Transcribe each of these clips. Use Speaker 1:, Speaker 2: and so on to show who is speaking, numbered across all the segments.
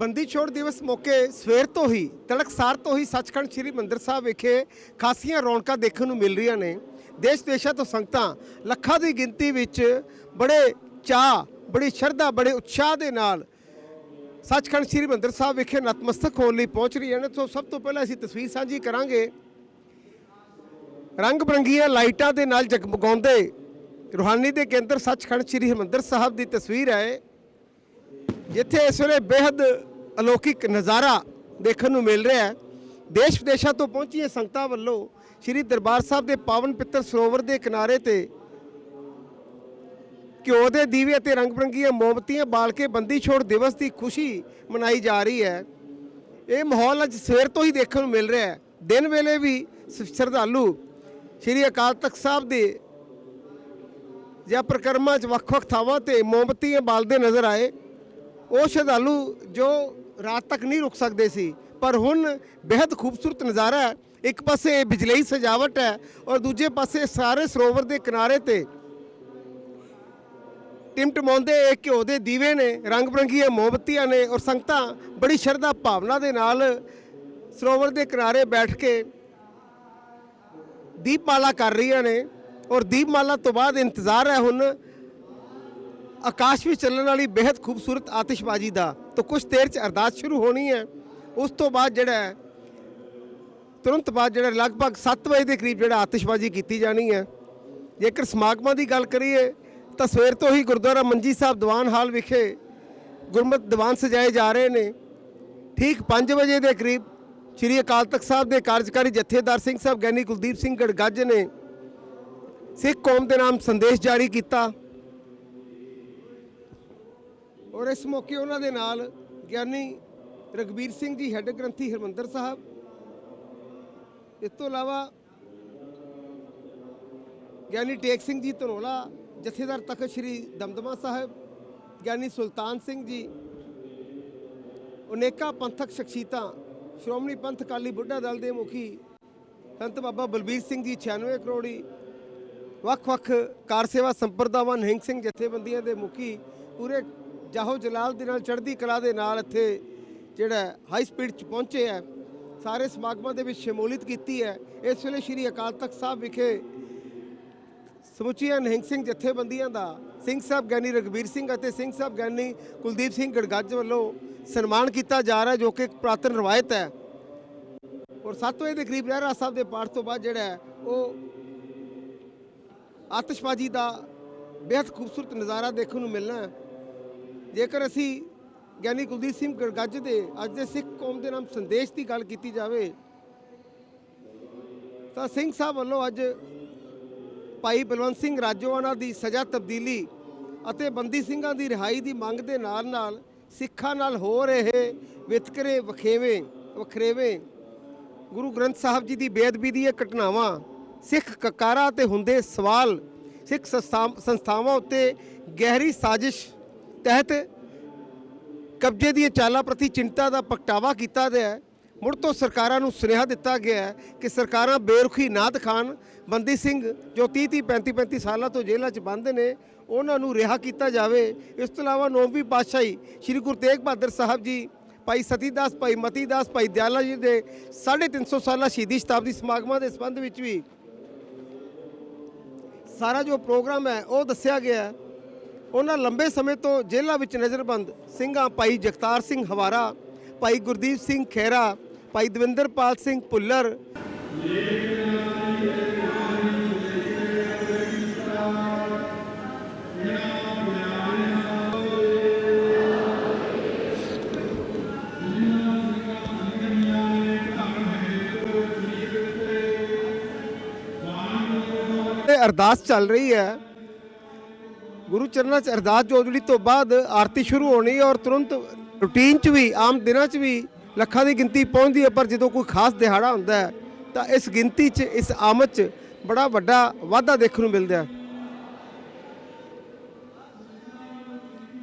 Speaker 1: ਬੰਦੀ ਛੋੜ ਦਿਵਸ ਮੌਕੇ ਸਵੇਰ ਤੋਂ ਹੀ, ਤੜਕਸਾਰ ਤੋਂ ਹੀ ਸੱਚਖੰਡ ਸ੍ਰੀ ਮੰਦਰ ਸਾਹਿਬ ਵਿਖੇ ਖਾਸੀਆਂ ਰੌਣਕਾਂ ਦੇਖਣ ਨੂੰ ਮਿਲ ਰਹੀਆਂ ਨੇ। ਦੇਸ਼ ਦੇਸ਼ਾਂ ਤੋਂ ਸੰਗਤਾਂ ਲੱਖਾਂ ਦੀ ਗਿਣਤੀ ਵਿੱਚ ਬੜੇ ਚਾਹ ਬੜੀ ਸ਼ਰਧਾ, ਬੜੇ ਉਤਸ਼ਾਹ ਦੇ ਨਾਲ ਸੱਚਖੰਡ ਸ੍ਰੀ ਮੰਦਰ ਸਾਹਿਬ ਵਿਖੇ ਨਤਮਸਤਕ ਹੋਣ ਲਈ ਪਹੁੰਚ ਰਹੀਆਂ ਨੇ। ਸੋ ਸਭ ਤੋਂ ਪਹਿਲਾਂ ਅਸੀਂ ਤਸਵੀਰ ਸਾਂਝੀ ਕਰਾਂਗੇ। ਰੰਗ ਬਰੰਗੀਆਂ ਲਾਈਟਾਂ ਦੇ ਨਾਲ ਜਗਮਗਾਉਂਦੇ ਰੂਹਾਨੀ ਦੇ ਕੇਂਦਰ ਸੱਚਖੰਡ ਸ੍ਰੀ ਹਰਿਮੰਦਰ ਸਾਹਿਬ ਦੀ ਤਸਵੀਰ ਹੈ। ਜਿੱਥੇ ਇਸ ਵੇਲੇ ਬੇहद ਅਲੌਕਿਕ ਨਜ਼ਾਰਾ ਦੇਖਣ ਨੂੰ ਮਿਲ ਰਿਹਾ ਹੈ। ਦੇਸ਼ ਵਿਦੇਸ਼ਾਂ ਤੋਂ ਪਹੁੰਚੀਆਂ ਸੰਗਤਾਂ ਵੱਲੋਂ ਸ੍ਰੀ ਦਰਬਾਰ ਸਾਹਿਬ ਦੇ ਪਾਵਨ ਪਿੱਤਰ ਸਰੋਵਰ ਦੇ ਕਿਨਾਰੇ ਤੇ ਘਿਓ ਦੇ ਦੀਵੇ ਅਤੇ ਰੰਗ ਬਰੰਗੀਆਂ ਮੋਮਬੱਤੀਆਂ ਬਾਲ ਕੇ ਬੰਦੀ ਛੋੜ ਦਿਵਸ ਦੀ ਖੁਸ਼ੀ ਮਨਾਈ ਜਾ ਰਹੀ ਹੈ। ਇਹ ਮਾਹੌਲ ਅੱਜ ਸਵੇਰ ਤੋਂ ਹੀ ਦੇਖਣ ਨੂੰ ਮਿਲ ਰਿਹਾ ਹੈ। ਦਿਨ ਵੇਲੇ ਵੀ ਸ- ਸ਼ਰਧਾਲੂ ਸ੍ਰੀ ਅਕਾਲ ਤਖਤ ਸਾਹਿਬ ਦੇ ਜਾਂ ਪ੍ਰਕਰਮਾਂ 'ਚ ਵੱਖ-ਵੱਖ ਥਾਵਾਂ ਤੇ ਮੋਮਬੱਤੀਆਂ ਬਾਲਦੇ ਨਜ਼ਰ ਆਏ। ਉਹ ਸ਼ਰਧਾਲੂ ਜੋ ਰਾਤ ਤੱਕ ਨਹੀਂ ਰੁਕ ਸਕਦੇ ਸੀ। ਪਰ ਹੁਣ ਬੇहद ਖੂਬਸੂਰਤ ਨਜ਼ਾਰਾ ਹੈ। ਇੱਕ ਪਾਸੇ ਬਿਜਲੀ ਸਜਾਵਟ ਹੈ ਔਰ ਦੂਜੇ ਪਾਸੇ ਸਾਰੇ ਸਰੋਵਰ ਦੇ ਕਿਨਾਰੇ ਤੇ ਟਿਮਟਮਾਉਂਦੇ ਘਿਓ ਦੇ ਦੀਵੇ ਨੇ, ਰੰਗ ਬਰੰਗੀਆਂ ਮੋਮਬਤੀਆਂ ਨੇ ਔਰ ਸੰਗਤਾਂ ਬੜੀ ਸ਼ਰਧਾ ਭਾਵਨਾ ਦੇ ਨਾਲ ਸਰੋਵਰ ਦੇ ਕਿਨਾਰੇ ਬੈਠ ਕੇ ਦੀਪਮਾਲਾ ਕਰ ਰਹੀਆਂ ਨੇ ਔਰ ਦੀਪਮਾਲਾ ਤੋਂ ਬਾਅਦ ਇੰਤਜ਼ਾਰ ਹੈ ਹੁਣ ਆਕਾਸ਼ ਵਿੱਚ ਚੱਲਣ ਵਾਲੀ ਬੇहद ਖੂਬਸੂਰਤ ਆਤਿਸ਼ਬਾਜ਼ੀ ਦਾ। ਤਾਂ ਕੁਝ ਦੇਰ ਚ ਅਰਦਾਸ ਸ਼ੁਰੂ ਹੋਣੀ ਹੈ। ਉਸ ਤੋਂ ਬਾਅਦ ਜਿਹੜਾ ਤੁਰੰਤ ਬਾਅਦ ਜਿਹੜਾ ਲਗਭਗ 7 ਵਜੇ ਦੇ ਕਰੀਬ ਜਿਹੜਾ ਆਤਿਸ਼ਬਾਜ਼ੀ ਕੀਤੀ ਜਾਣੀ ਹੈ। ਜੇਕਰ ਸਮਾਗਮਾਂ ਦੀ ਗੱਲ ਕਰੀਏ, ਤਾਂ ਸਵੇਰ ਤੋਂ ਹੀ ਗੁਰਦੁਆਰਾ ਮੰਜੀ ਸਾਹਿਬ ਦੀਵਾਨ ਹਾਲ ਵਿਖੇ ਗੁਰਮਤਿ ਦੀਵਾਨ ਸਜਾਏ ਜਾ ਰਹੇ ਨੇ। ਠੀਕ 5 ਵਜੇ ਦੇ ਕਰੀਬ ਸ੍ਰੀ ਅਕਾਲ ਤਖਤ ਸਾਹਿਬ ਦੇ ਕਾਰਜਕਾਰੀ ਜਥੇਦਾਰ ਸਿੰਘ ਸਾਹਿਬ ਗਿਆਨੀ ਕੁਲਦੀਪ ਸਿੰਘ ਗੜਗੱਜ ਨੇ ਸਿੱਖ ਕੌਮ ਦੇ ਨਾਮ ਸੰਦੇਸ਼ ਜਾਰੀ ਕੀਤਾ। ਔਰ ਇਸ ਮੌਕੇ ਉਹਨਾਂ ਦੇ ਨਾਲ ਗਿਆਨੀ ਰਗਵੀਰ ਸਿੰਘ ਜੀ ਹੈੱਡ ਗ੍ਰੰਥੀ ਹਰਮੰਦਰ ਸਾਹਿਬ। ਇਸ ਤੋਂ ਇਲਾਵਾ ਗਿਆਨੀ ਟੇਕ ਸਿੰਘ ਜੀ ਧਨੋਲਾ, ਜਥੇਦਾਰ ਤਖਤ ਸ੍ਰੀ ਦਮਦਮਾ ਸਾਹਿਬ, ਗਿਆਨੀ ਸੁਲਤਾਨ ਸਿੰਘ ਜੀ, ਅਨੇਕਾਂ ਪੰਥਕ ਸ਼ਖਸੀਅਤਾਂ, ਸ਼੍ਰੋਮਣੀ ਪੰਥ ਅਕਾਲੀ ਬੁੱਢਾ ਦਲ ਦੇ ਮੁਖੀ ਸੰਤ ਬਾਬਾ ਬਲਬੀਰ ਸਿੰਘ ਜੀ 96 ਕਰੋੜੀ, ਵੱਖ-ਵੱਖ ਕਾਰ ਸੇਵਾ ਸੰਪਰਦਾਵਾਂ, ਨਿਹੰਗ ਸਿੰਘ ਜਥੇਬੰਦੀਆਂ ਦੇ ਮੁਖੀ, ਪੂਰੇ ਜਾਹੋ ਜਲਾਲ ਦੇ ਨਾਲ ਚੜ੍ਹਦੀ ਕਲਾ ਦੇ ਨਾਲ ਇੱਥੇ ਜਿਹੜਾ ਹਾਈ ਸਪੀਡ 'ਚ ਪਹੁੰਚੇ ਹੈ, ਸਾਰੇ ਸਮਾਗਮਾਂ ਦੇ ਵਿੱਚ ਸ਼ਮੂਲੀਅਤ ਕੀਤੀ ਹੈ। ਇਸ ਵੇਲੇ ਸ੍ਰੀ ਅਕਾਲ ਤਖਤ ਸਾਹਿਬ ਵਿਖੇ ਸਮੁੱਚੀਆਂ ਨਿਹੰਗ ਸਿੰਘ ਜਥੇਬੰਦੀਆਂ ਦਾ, ਸਿੰਘ ਸਾਹਿਬ ਗਿਆਨੀ ਰਗਵੀਰ ਸਿੰਘ ਅਤੇ ਸਿੰਘ ਸਾਹਿਬ ਗਿਆਨੀ ਕੁਲਦੀਪ ਸਿੰਘ ਗੜਗੱਜ ਵੱਲੋਂ ਸਨਮਾਨ ਕੀਤਾ ਜਾ ਰਿਹਾ ਜੋ ਕਿ ਇੱਕ ਪ੍ਰਾਤਨ ਰਵਾਇਤ ਹੈ। ਔਰ 7 ਵਜੇ ਦੇ ਕਰੀਬ ਰਹਿਰਾ ਸਾਹਿਬ ਦੇ ਪਾਠ ਤੋਂ ਬਾਅਦ ਜਿਹੜਾ ਉਹ ਆਤਿਸ਼ਬਾਜ਼ੀ ਦਾ ਬੇहद ਖੂਬਸੂਰਤ ਨਜ਼ਾਰਾ ਦੇਖਣ ਨੂੰ ਮਿਲਣਾ ਜੇਕਰ ਅਸੀਂ ਗਿਆਨੀ ਕੁਲਦੀਪ ਸਿੰਘ ਗੜਗੱਜ ਦੇ ਅੱਜ ਦੇ ਸਿੱਖ ਕੌਮ ਦੇ ਨਾਮ ਸੰਦੇਸ਼ ਦੀ ਗੱਲ ਕੀਤੀ ਜਾਵੇ, ਤਾਂ ਸਿੰਘ ਸਾਹਿਬ ਵੱਲੋਂ ਅੱਜ ਭਾਈ ਬਲਵੰਤ ਸਿੰਘ ਰਾਜੋਆਣਾ ਦੀ ਸਜ਼ਾ ਤਬਦੀਲੀ ਅਤੇ ਬੰਦੀ ਸਿੰਘਾਂ ਦੀ ਰਿਹਾਈ ਦੀ ਮੰਗ ਦੇ ਨਾਲ ਨਾਲ ਸਿੱਖਾਂ ਨਾਲ ਹੋ ਰਹੇ ਵਿਤਕਰੇ ਵਖੇਵੇਂ, ਵਖਰੇਵੇਂ ਗੁਰੂ ਗ੍ਰੰਥ ਸਾਹਿਬ ਜੀ ਦੀ ਬੇਅਦਬੀ ਦੀਆਂ ਘਟਨਾਵਾਂ, ਸਿੱਖ ਕਕਾਰਾ ਤੇ ਹੁੰਦੇ ਸਵਾਲ, ਸਿੱਖ ਸੰਸਥਾ- ਸੰਸਥਾਵਾਂ ਉੱਤੇ ਗਹਿਰੀ ਸਾਜ਼ਿਸ਼ ਤਹਿਤ ਕਬਜ਼ੇ ਦੀਆਂ ਚਾਲਾਂ ਪ੍ਰਤੀ ਚਿੰਤਾ ਦਾ ਪ੍ਰਗਟਾਵਾ ਕੀਤਾ ਗਿਆ ਹੈ। ਮੁੜ ਤੋਂ ਸਰਕਾਰਾਂ ਨੂੰ ਸੁਨੇਹਾ ਦਿੱਤਾ ਗਿਆ ਹੈ ਕਿ ਸਰਕਾਰਾਂ ਬੇਰੁਖੀ ਨਾ ਦਿਖਾਣ। ਬੰਦੀ ਸਿੰਘ ਜੋ 30 30 35 35 ਸਾਲਾਂ ਤੋਂ ਜੇਲ੍ਹਾਂ 'ਚ ਬੰਦ ਨੇ, ਉਹਨਾਂ ਨੂੰ ਰਿਹਾ ਕੀਤਾ ਜਾਵੇ। ਇਸ ਤੋਂ ਇਲਾਵਾ ਨੌਵੀਂ ਪਾਤਸ਼ਾਹੀ ਸ੍ਰੀ ਗੁਰੂ ਤੇਗ ਬਹਾਦਰ ਸਾਹਿਬ ਜੀ, ਭਾਈ ਸਤੀਦਾਸ, ਭਾਈ ਮਤੀਦਾਸ, ਭਾਈ ਦਿਆਲਾ ਜੀ ਦੇ 350 ਸਾਲਾ ਸ਼ਹੀਦੀ ਸ਼ਤਾਬਦੀ ਸਮਾਗਮਾਂ ਦੇ ਸੰਬੰਧ ਵਿੱਚ ਵੀ ਸਾਰਾ ਜੋ ਪ੍ਰੋਗਰਾਮ ਹੈ, ਉਹ ਦੱਸਿਆ ਗਿਆ ਹੈ ਉਹਨਾਂ ਲੰਬੇ ਸਮੇਂ ਤੋਂ ਜੇਲ੍ਹਾਂ ਵਿੱਚ ਨਜ਼ਰਬੰਦ ਸਿੰਘਾਂ ਭਾਈ ਜਗਤਾਰ ਸਿੰਘ ਹਵਾਰਾ, ਭਾਈ ਗੁਰਦੀਪ ਸਿੰਘ ਖੇਰਾ ਭਾਈ ਦਵਿੰਦਰਪਾਲ ਸਿੰਘ ਭੁੱਲਰ। ਅਰਦਾਸ ਚੱਲ ਰਹੀ ਹੈ ਗੁਰੂ ਚਰਨਾਂ 'ਚ ਅਰਦਾਸ ਜੋਦੜੀ ਤੋਂ ਬਾਅਦ ਆਰਤੀ ਸ਼ੁਰੂ ਹੋਣੀ ਔਰ ਤੁਰੰਤ ਰੂਟੀਨ 'ਚ ਵੀ, ਆਮ ਦਿਨਾਂ 'ਚ ਵੀ ਲੱਖਾਂ ਦੀ ਗਿਣਤੀ ਪਹੁੰਚਦੀ ਹੈ, ਪਰ ਜਦੋਂ ਕੋਈ ਖਾਸ ਦਿਹਾੜਾ ਹੁੰਦਾ ਹੈ, ਤਾਂ ਇਸ ਗਿਣਤੀ 'ਚ, ਇਸ ਆਮਦ 'ਚ ਬੜਾ ਵੱਡਾ ਵਾਧਾ ਦੇਖਣ ਨੂੰ ਮਿਲਦਾ ਹੈ।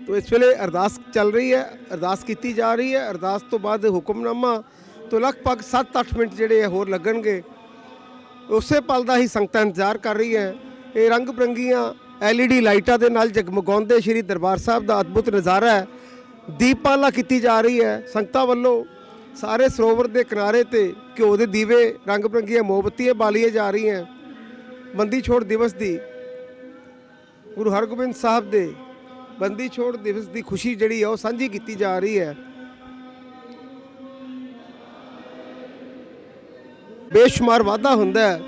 Speaker 1: ਤੋ ਇਸ ਵੇਲੇ ਅਰਦਾਸ ਚੱਲ ਰਹੀ ਹੈ, ਅਰਦਾਸ ਕੀਤੀ ਜਾ ਰਹੀ ਹੈ, ਅਰਦਾਸ ਤੋਂ ਬਾਅਦ ਹੁਕਮਨਾਮਾ, ਤੋਂ ਲਗਭਗ 7-8 ਮਿੰਟ ਜਿਹੜੇ ਆ ਹੋਰ ਲੱਗਣਗੇ, ਉਸੇ ਪਲ ਦਾ ਹੀ ਸੰਗਤਾਂ ਇੰਤਜ਼ਾਰ ਕਰ ਰਹੀ ਹੈ। ਇਹ ਰੰਗ ਬਰੰਗੀਆਂ LED ਲਾਈਟਾਂ ਦੇ ਨਾਲ ਜਗਮਗਾਉਂਦੇ ਸ਼੍ਰੀ ਦਰਬਾਰ ਸਾਹਿਬ ਦਾ ਅਦਭੁਤ ਨਜ਼ਾਰਾ ਹੈ। ਦੀਪਮਾਲਾ ਕੀਤੀ ਜਾ ਰਹੀ ਹੈ। ਸੰਗਤਾਂ ਵੱਲੋਂ ਸਾਰੇ ਸਰੋਵਰ ਦੇ ਕਿਨਾਰੇ ਤੇ ਘਿਓ ਦੇ ਦੀਵੇ, ਰੰਗ ਬਰੰਗੀਆਂ ਮੋਮਬੱਤੀਆਂ ਬਾਲੀਆਂ ਜਾ ਰਹੀਆਂ। ਬੰਦੀ ਛੋੜ ਦਿਵਸ ਦੀ ਗੁਰੂ ਹਰਗੋਬਿੰਦ ਸਾਹਿਬ ਦੇ ਬੰਦੀ ਛੋੜ ਦਿਵਸ ਦੀ ਖੁਸ਼ੀ ਜਿਹੜੀ ਹੈ ਉਹ ਸਾਂਝੀ ਕੀਤੀ ਜਾ ਰਹੀ ਹੈ। ਬੇਸ਼ੁਮਾਰ ਵਾਧਾ ਹੁੰਦਾ ਹੈ।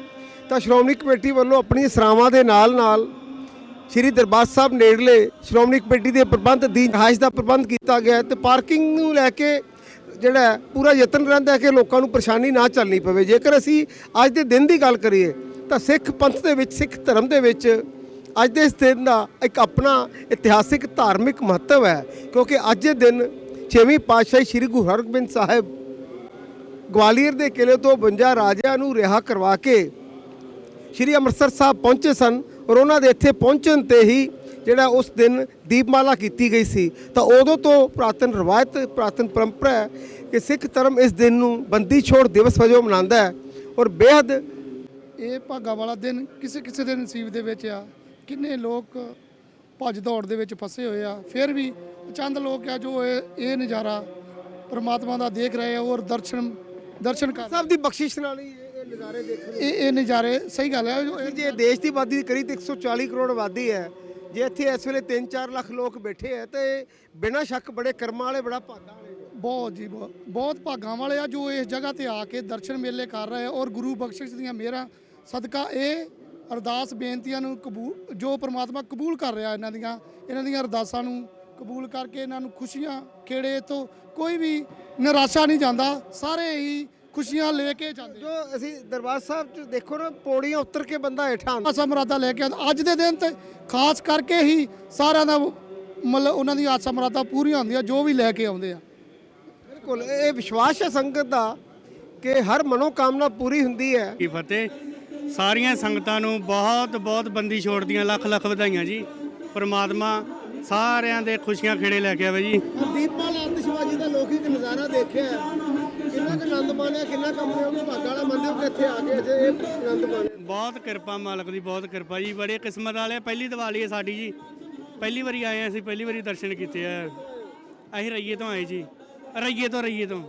Speaker 1: ਤਾਂ ਸ਼੍ਰੋਮਣੀ ਕਮੇਟੀ ਵੱਲੋਂ ਆਪਣੀਆਂ ਸਰਾਵਾਂ ਦੇ ਨਾਲ ਨਾਲ ਸ਼੍ਰੀ ਦਰਬਾਰ ਸਾਹਿਬ ਨੇੜਲੇ ਸ਼੍ਰੋਮਣੀ ਕਮੇਟੀ ਦੇ ਪ੍ਰਬੰਧ ਦੀ ਰਿਹਾਇਸ਼ ਦਾ ਪ੍ਰਬੰਧ ਕੀਤਾ ਗਿਆ ਹੈ ਤੇ ਪਾਰਕਿੰਗ ਨੂੰ ਲੈ ਕੇ ਜਿਹੜਾ ਪੂਰਾ ਯਤਨ ਰਹਿੰਦਾ ਹੈ ਕਿ ਲੋਕਾਂ ਨੂੰ ਪਰੇਸ਼ਾਨੀ ਨਾ ਚੱਲਣੀ ਪਵੇ। ਜੇਕਰ ਅਸੀਂ ਅੱਜ ਦੇ ਦਿਨ ਦੀ ਗੱਲ ਕਰੀਏ, ਤਾਂ ਸਿੱਖ ਪੰਥ ਦੇ ਵਿੱਚ, ਸਿੱਖ ਧਰਮ ਦੇ ਵਿੱਚ ਅੱਜ ਦੇ ਇਸ ਦਿਨ ਦਾ ਇੱਕ ਆਪਣਾ ਇਤਿਹਾਸਿਕ, ਧਾਰਮਿਕ ਮਹੱਤਵ ਹੈ। ਕਿਉਂਕਿ ਅੱਜ ਦੇ ਦਿਨ ਛੇਵੀਂ ਪਾਤਸ਼ਾਹੀ ਸ੍ਰੀ ਗੁਰੂ ਹਰਗੋਬਿੰਦ ਸਾਹਿਬ, ਗਵਾਲੀਅਰ ਦੇ ਕਿਲੇ ਤੋਂ 52 ਰਾਜਿਆਂ ਨੂੰ ਰਿਹਾ ਕਰਵਾ ਕੇ ਸ਼੍ਰੀ ਅੰਮ੍ਰਿਤਸਰ ਸਾਹਿਬ ਪਹੁੰਚੇ ਸਨ ਔਰ ਉਹਨਾਂ ਦੇ ਇੱਥੇ ਪਹੁੰਚਣ ਤੇ ਹੀ ਜਿਹੜਾ ਉਸ ਦਿਨ ਦੀਪਮਾਲਾ ਕੀਤੀ ਗਈ ਸੀ ਤਾਂ ਉਦੋਂ ਤੋਂ ਪ੍ਰਾਤਨ ਰਵਾਇਤ ਪ੍ਰਾਤਨ ਪਰੰਪਰਾ ਹੈ ਕਿ ਸਿੱਖ ਧਰਮ ਇਸ ਦਿਨ ਨੂੰ ਬੰਦੀ ਛੋੜ ਦਿਵਸ ਵਜੋਂ ਮਨਾਉਂਦਾ ਹੈ ਔਰ ਬੇਹੱਦ
Speaker 2: ਇਹ ਭਾਗਾ ਵਾਲਾ ਦਿਨ ਕਿਸੇ ਕਿਸੇ ਦੇ ਨਸੀਬ ਦੇ ਵਿੱਚ ਆ। ਕਿੰਨੇ ਲੋਕ ਭੱਜ ਦੌੜ ਦੇ ਵਿੱਚ ਫਸੇ ਹੋਏ ਆ। ਫਿਰ ਵੀ ਚੰਦ ਲੋਕ ਆ ਜੋ ਇਹ ਇਹ ਨਜ਼ਾਰਾ ਪ੍ਰਮਾਤਮਾ ਦਾ ਦੇਖ ਰਹੇ ਆ ਔਰ ਦਰਸ਼ਨ ਦਰਸ਼ਨ ਕਰ
Speaker 1: ਸਭ ਦੀ ਬਖਸ਼ਿਸ਼ ਨਾਲ ਹੀ ਨਜ਼ਾਰੇ ਦੇਖਣ
Speaker 2: ਇਹ ਇਹ ਨਜ਼ਾਰੇ ਸਹੀ ਗੱਲ ਹੈ। ਜੋ ਇਹ-
Speaker 1: ਜੇ ਦੇਸ਼ ਦੀ ਆਬਾਦੀ ਦੀ ਕਰੀ ਤੇ 140 ਕਰੋੜ ਆਬਾਦੀ ਹੈ ਜੇ ਇੱਥੇ ਇਸ ਵੇਲੇ 3-4 ਲੱਖ ਲੋਕ ਬੈਠੇ ਹੈ ਤੇ ਬਿਨਾਂ ਸ਼ੱਕ ਬੜੇ ਕਰਮਾਂ ਵਾਲੇ ਬੜਾ ਭਾਗਾਂ ਵਾਲੇ ਨੇ।
Speaker 2: ਬਹੁਤ ਜੀ ਬਹੁਤ ਬਹੁਤ ਭਾਗਾਂ ਵਾਲੇ ਆ ਜੋ ਇਸ ਜਗ੍ਹਾ ਤੇ ਆ ਕੇ ਦਰਸ਼ਨ ਮੇਲੇ ਕਰ ਰਹੇ ਆ ਔਰ ਗੁਰੂ ਬਖਸ਼ਿਸ਼ ਦੀਆਂ ਮਿਹਰਾਂ ਸਦਕਾ ਇਹ ਅਰਦਾਸ ਬੇਨਤੀਆਂ ਨੂੰ ਕਬੂਲ ਜੋ ਪ੍ਰਮਾਤਮਾ ਕਬੂਲ ਕਰ ਰਿਹਾ ਇਹਨਾਂ ਦੀਆਂ ਇਹਨਾਂ ਦੀਆਂ ਅਰਦਾਸਾਂ ਨੂੰ ਕਬੂਲ ਕਰਕੇ ਇਹਨਾਂ ਨੂੰ ਖੁਸ਼ੀਆਂ ਖੇੜੇ ਤੋਂ ਕੋਈ ਵੀ ਨਿਰਾਸ਼ਾ ਨਹੀਂ ਜਾਂਦਾ ਸਾਰੇ ਹੀ ਖੁਸ਼ੀਆਂ ਲੈ ਕੇ ਜਾਂਦੇ
Speaker 1: ਜੋ ਅਸੀਂ ਦਰਬਾਰ ਸਾਹਿਬ ਚ ਦੇਖੋ ਨਾ ਪੌੜੀਆਂ ਉਤਰ ਕੇ ਬੰਦਾ ਹੇਠਾਂ ਆਉਂਦਾ।
Speaker 2: ਆਸਾ ਮੁਰਾਦਾ ਲੈ ਕੇ ਆਉਂਦੇ। ਅੱਜ ਦੇ ਦਿਨ ਤੇ ਖਾਸ ਕਰਕੇ ਹੀ ਸਾਰਿਆਂ ਦਾ ਮਤਲਬ ਉਹਨਾਂ ਦੀਆਂ ਆਸਾ ਮੁਰਾਦਾਂ ਪੂਰੀਆਂ ਹੁੰਦੀਆਂ ਜੋ ਵੀ ਲੈ ਕੇ ਆਉਂਦੇ ਆ।
Speaker 1: ਬਿਲਕੁਲ ਇਹ ਵਿਸ਼ਵਾਸ ਹੈ ਸੰਗਤ ਦਾ ਕਿ ਹਰ ਮਨੋਕਾਮਨਾ ਪੂਰੀ ਹੁੰਦੀ ਹੈ।
Speaker 3: ਕੀ ਫਤਿਹ? ਸਾਰੀਆਂ ਸੰਗਤਾਂ ਨੂੰ ਬਹੁਤ ਬਹੁਤ ਬੰਦੀ ਛੋੜ ਦੀਆਂ ਲੱਖ ਲੱਖ ਵਧਾਈਆਂ ਜੀ। ਪ੍ਰਮਾਤਮਾ ਸਾਰਿਆਂ ਦੇ ਖੁਸ਼ੀਆਂ ਖੇੜੇ ਲੈ ਕੇ ਆਵੇ ਜੀ।
Speaker 1: ਦੀਪਮਾਲ ਆਤਿਸ਼ਬਾਜ਼ੀ ਦਾ ਲੋਕਿਕ ਨਜ਼ਾਰਾ ਦੇਖਿਆ ਆਨੰਦ ਮਾਣਿਆ? ਕਿੰਨਾ ਕੰਮ ਨੇ ਉਹਨੂੰ ਭਾਗਾਂ ਵਾਲਾ ਮੰਨਦੇ ਹੋ ਕਿ ਇੱਥੇ ਆ ਕੇ ਅਜੇ ਇਹ ਆਨੰਦ ਮਾਣਿਆ?
Speaker 3: ਬਹੁਤ ਕਿਰਪਾ ਮਾਲਕ ਦੀ ਬਹੁਤ ਕਿਰਪਾ ਜੀ। ਬੜੇ ਕਿਸਮਤ ਵਾਲੇ। ਪਹਿਲੀ ਦੀਵਾਲੀ ਹੈ ਸਾਡੀ ਜੀ। ਪਹਿਲੀ ਵਾਰੀ ਆਏ ਹਾਂ ਅਸੀਂ ਪਹਿਲੀ ਵਾਰੀ ਦਰਸ਼ਨ ਕੀਤੇ ਆ। ਅਸੀਂ ਰਈਏ ਤੋਂ ਆਏ ਜੀ। ਰਈਏ ਤੋਂ ਰਈਏ ਤੋਂ।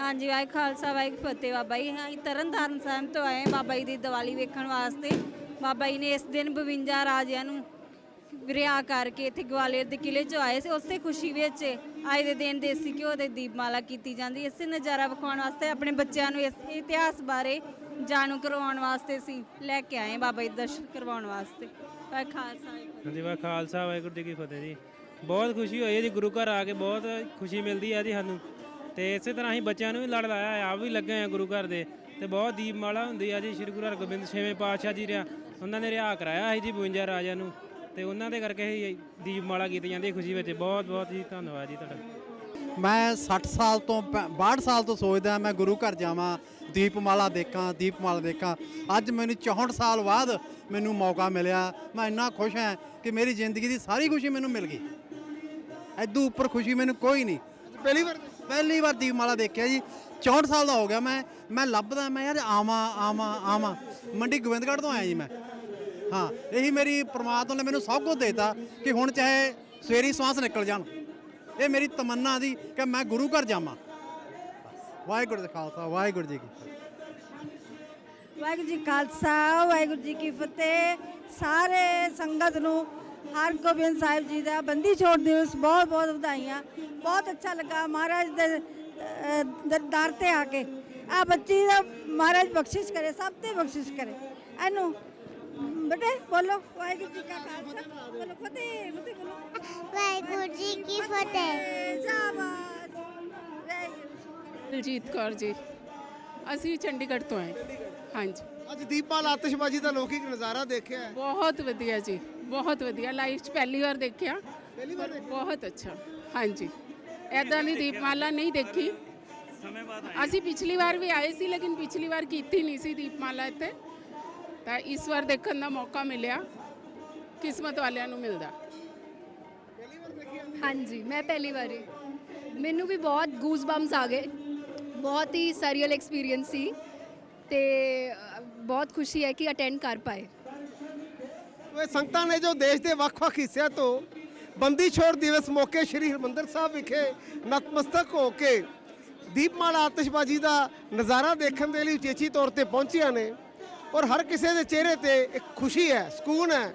Speaker 4: ਹਾਂਜੀ ਵਾਹਿ ਖਾਲਸਾ ਵਾਹਿ ਫਤਿਹ। ਬਾਬਾ ਜੀ ਅਸੀਂ ਤਰਨਤਾਰਨ ਸਾਹਿਬ ਤੋਂ ਆਏ ਹਾਂ ਬਾਬਾ ਜੀ ਦੀ ਦੀਵਾਲੀ ਵੇਖਣ ਵਾਸਤੇ। ਬਾਬਾ ਜੀ ਨੇ ਇਸ ਦਿਨ 52 ਰਾਜਿਆਂ ਨੂੰ ਰਿਆ ਕਰਕੇ ਇੱਥੇ ਗਵਾਲੀਅਰ ਦੇ ਕਿਲੇ 'ਚ ਆਏ ਸੀ। ਉਸੇ ਖੁਸ਼ੀ ਵਿੱਚ ਅੱਜ ਦੇ ਦਿਨ ਦੇਸੀ ਘਿਓ ਦੇ ਦੀਪਮਾਲਾ ਕੀਤੀ ਜਾਂਦੀ। ਇਸੇ ਨਜ਼ਾਰਾ ਵਿਖਾਉਣ ਵਾਸਤੇ ਆਪਣੇ ਬੱਚਿਆਂ ਨੂੰ ਇਸ ਇਤਿਹਾਸ ਬਾਰੇ ਜਾਣੂ ਕਰਵਾਉਣ ਵਾਸਤੇ ਅਸੀਂ ਲੈ ਕੇ ਆਏ ਬਾਬਾ ਜੀ ਦਰਸ਼ਨ ਕਰਵਾਉਣ ਵਾਸਤੇ। ਵਾਹਿ ਖਾਲਸਾ
Speaker 5: ਹਾਂਜੀ ਵਾ ਖਾਲਸਾ, ਵਾਹਿਗੁਰੂ ਜੀ ਕੀ ਫਤਿਹ ਜੀ। ਬਹੁਤ ਖੁਸ਼ੀ ਹੋਈ ਹੈ ਜੀ, ਗੁਰੂ ਘਰ ਆ ਕੇ ਬਹੁਤ ਖੁਸ਼ੀ ਮਿਲਦੀ ਹੈ ਜੀ ਸਾਨੂੰ। ਤੇ ਇਸੇ ਤਰ੍ਹਾਂ ਅਸੀਂ ਬੱਚਿਆਂ ਨੂੰ ਵੀ ਲੜ ਲਾਇਆ ਆਪ ਵੀ ਲੱਗੇ ਆ ਗੁਰੂ ਘਰ ਦੇ। ਤੇ ਬਹੁਤ ਦੀਪਮਾਲਾ ਹੁੰਦੀ ਆ ਜੀ, ਸ੍ਰੀ ਗੁਰੂ ਹਰਗੋਬਿੰਦ ਛੇਵੇਂ ਪਾਤਸ਼ਾਹ ਜੀ ਰਿਆ ਉਹਨਾਂ ਨੇ ਰਿਹਾ ਕਰਾਇਆ ਸੀ ਜੀ 52 ਰਾਜਿਆਂ ਨੂੰ। ਤੇ ਉਹਨਾਂ ਦੇ ਕਰਕੇ ਹੀ ਦੀਪਮਾਲਾ ਕੀਤੀ ਜਾਂਦੀ ਹੈ। ਖੁਸ਼ੀ ਵਿੱਚ ਬਹੁਤ ਬਹੁਤ ਜੀ ਧੰਨਵਾਦ ਜੀ ਤੁਹਾਡਾ।
Speaker 6: ਮੈਂ 60 ਸਾਲ ਤੋਂ ਪ- 62 ਸਾਲ ਤੋਂ ਸੋਚਦਾ ਮੈਂ ਗੁਰੂ ਘਰ ਜਾਵਾਂ ਦੀਪਮਾਲਾ ਦੇਖਾਂ ਦੀਪਮਾਲਾ ਦੇਖਾਂ। ਅੱਜ ਮੈਨੂੰ 64 ਸਾਲ ਬਾਅਦ ਮੈਨੂੰ ਮੌਕਾ ਮਿਲਿਆ। ਮੈਂ ਇੰਨਾ ਖੁਸ਼ ਹਾਂ ਕਿ ਮੇਰੀ ਜ਼ਿੰਦਗੀ ਦੀ ਸਾਰੀ ਖੁਸ਼ੀ ਮੈਨੂੰ ਮਿਲ ਗਈ। ਐਦੂ ਉੱਪਰ ਖੁਸ਼ੀ ਮੈਨੂੰ ਕੋਈ ਨਹੀਂ।
Speaker 1: ਪਹਿਲੀ ਵਾਰ
Speaker 6: ਪਹਿਲੀ ਵਾਰ ਦੀਪਮਾਲਾ ਦੇਖਿਆ ਜੀ। 64 ਸਾਲ ਦਾ ਹੋ ਗਿਆ ਮੈਂ ਮੈਂ ਲੱਭਦਾ ਮੈਂ ਯਾਰ ਆਵਾਂ ਆਵਾਂ ਆਵਾਂ। ਮੰਡੀ ਗੋਬਿੰਦਗੜ੍ਹ ਤੋਂ ਆਇਆ ਜੀ ਮੈਂ। ਹਾਂ, ਇਹੀ ਮੇਰੀ ਪ੍ਰਮਾਤਮਾ ਨੇ ਮੈਨੂੰ ਸਭ ਕੁਝ ਦੇਤਾ ਕਿ ਹੁਣ ਚਾਹੇ ਸਵੇਰੀ ਸਵਾਸ ਨਿਕਲ ਜਾਣ। ਇਹ ਮੇਰੀ ਤਮੰਨਾ ਦੀ ਕਿ ਮੈਂ ਗੁਰੂ ਘਰ ਜਾਵਾਂ। ਵਾਹਿਗੁਰੂ ਜੀ ਖਾਲਸਾ, ਵਾਹਿਗੁਰੂ ਜੀ ਕੀ
Speaker 7: ਵਾਹਿਗੁਰੂ ਜੀ ਖਾਲਸਾ, ਵਾਹਿਗੁਰੂ ਜੀ ਕੀ ਫਤਿਹ। ਸਾਰੇ ਸੰਗਤ ਨੂੰ ਹਰਗੋਬਿੰਦ ਸਾਹਿਬ ਜੀ ਦਾ ਬੰਦੀ ਛੋੜ ਦਿਵਸ ਬਹੁਤ ਬਹੁਤ ਵਧਾਈਆਂ। ਬਹੁਤ ਅੱਛਾ ਲੱਗਾ ਮਹਾਰਾਜ ਦੇ ਦਰ ਤੇ ਆ ਕੇ। ਆ ਬੱਚੀ ਦਾ ਮਹਾਰਾਜ ਬਖਸ਼ਿਸ਼ ਕਰੇ, ਸਭ ਤੇ ਬਖਸ਼ਿਸ਼ ਕਰੇ। ਇਹਨੂੰ ਬੇਟੇ ਬੋਲੋ ਵਾਹਿਗੁਰੂ ਜੀ ਕਾ ਖਾਲਸਾ ਬੋਲੋ ਫਤਿਹ ਫਤਿਹ ਬੋਲੋ
Speaker 8: ਵਾਹਿਗੁਰੂ ਜੀ ਕੀ ਫਤਿਹ
Speaker 7: ਸ਼ਾਬਾਸ਼ ਵਾਹਿਗੁਰੂ
Speaker 9: ਦਲਜੀਤ ਕੌਰ ਜੀ ਅਸੀਂ ਚੰਡੀਗੜ੍ਹ ਤੋਂ ਆਏ ਹਾਂਜੀ
Speaker 1: ਅੱਜ ਦੀਪਮਾਲ ਆਤਿਸ਼ਬਾਜ਼ੀ ਦਾ ਲੋਕਿਕ ਨਜ਼ਾਰਾ ਦੇਖਿਆ ਹੈ।
Speaker 9: ਬਹੁਤ ਵਧੀਆ ਜੀ ਬਹੁਤ ਵਧੀਆ ਲਾਈਫ 'ਚ ਪਹਿਲੀ ਵਾਰ ਦੇਖਿਆ
Speaker 1: ਪਹਿਲੀ ਵਾਰ ਦੇਖਿਆ
Speaker 9: ਬਹੁਤ ਅੱਛਾ ਹਾਂਜੀ ਐਦਾਂ ਦੀ ਦੀਪਮਾਲਾ ਨਹੀਂ ਦੇਖੀ ਅਸੀਂ ਪਿਛਲੀ ਵਾਰ ਵੀ ਆਏ ਸੀ ਲੇਕਿਨ ਪਿਛਲੀ ਵਾਰ ਕੀਤੀ ਨਹੀਂ ਸੀ ਦੀਪਮਾਲਾ ਇੱਥੇ ਤਾਂ ਇਸ ਵਾਰ ਦੇਖਣ ਦਾ ਮੌਕਾ ਮਿਲਿਆ ਕਿਸਮਤ ਵਾਲਿਆਂ ਨੂੰ ਮਿਲਦਾ।
Speaker 10: ਹਾਂਜੀ ਮੈਂ ਪਹਿਲੀ ਵਾਰੀ। ਮੈਨੂੰ ਵੀ ਬਹੁਤ ਗੂਜ਼ ਬੰਪਸ ਆ ਗਏ। ਬਹੁਤ ਹੀ ਸਰੀਅਲ ਐਕਸਪੀਰੀਅੰਸ ਸੀ ਤੇ ਬਹੁਤ ਖੁਸ਼ੀ ਹੈ ਕਿ ਅਟੈਂਡ ਕਰ ਪਾਏ।
Speaker 1: ਉਹ ਸੰਗਤਾਂ ਨੇ ਜੋ ਦੇਸ਼ ਦੇ ਵੱਖ-ਵੱਖ ਹਿੱਸਿਆਂ ਤੋਂ ਬੰਦੀ ਛੋੜ ਦਿਵਸ ਮੌਕੇ ਸ੍ਰੀ ਹਰਿਮੰਦਰ ਸਾਹਿਬ ਵਿਖੇ ਨਤਮਸਤਕ ਹੋ ਕੇ ਦੀਪਮਾਲਾ ਆਤਿਸ਼ਬਾਜ਼ੀ ਦਾ ਨਜ਼ਾਰਾ ਦੇਖਣ ਦੇ ਲਈ ਉਚੇਚੀ ਤੌਰ ਤੇ ਪਹੁੰਚੀਆਂ ਨੇ। ਔਰ ਹਰ ਕਿਸੇ ਦੇ ਚਿਹਰੇ ਤੇ ਇੱਕ ਖੁਸ਼ੀ ਹੈ, ਸਕੂਨ ਹੈ।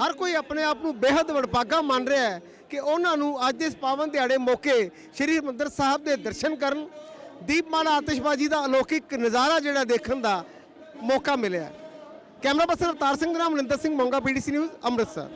Speaker 1: ਹਰ ਕੋਈ ਆਪਣੇ ਆਪ ਨੂੰ ਬੇਹੱਦ ਵਡਭਾਗਾ ਮੰਨ ਰਿਹਾ ਹੈ ਕਿ ਉਹਨਾਂ ਨੂੰ ਅੱਜ ਇਸ ਪਾਵਨ ਦਿਹਾੜੇ ਮੌਕੇ ਸ੍ਰੀ ਹਰਿਮੰਦਰ ਸਾਹਿਬ ਦੇ ਦਰਸ਼ਨ ਕਰਨ, ਦੀਪਮਾਲਾ ਆਤਿਸ਼ਬਾਜ਼ੀ ਦਾ ਅਲੌਕਿਕ ਨਜ਼ਾਰਾ ਜਿਹੜਾ ਦੇਖਣ ਦਾ ਮੌਕਾ ਮਿਲਿਆ ਕੈਮਰਾ ਪਰਸਨ ਅਵਤਾਰ ਸਿੰਘ ਦੇ ਨਾਲ ਮਨਿੰਦਰ ਸਿੰਘ, ਮੋਂਗਾ, ਪੀਡੀਸੀ ਨਿਊਜ਼, ਅੰਮ੍ਰਿਤਸਰ।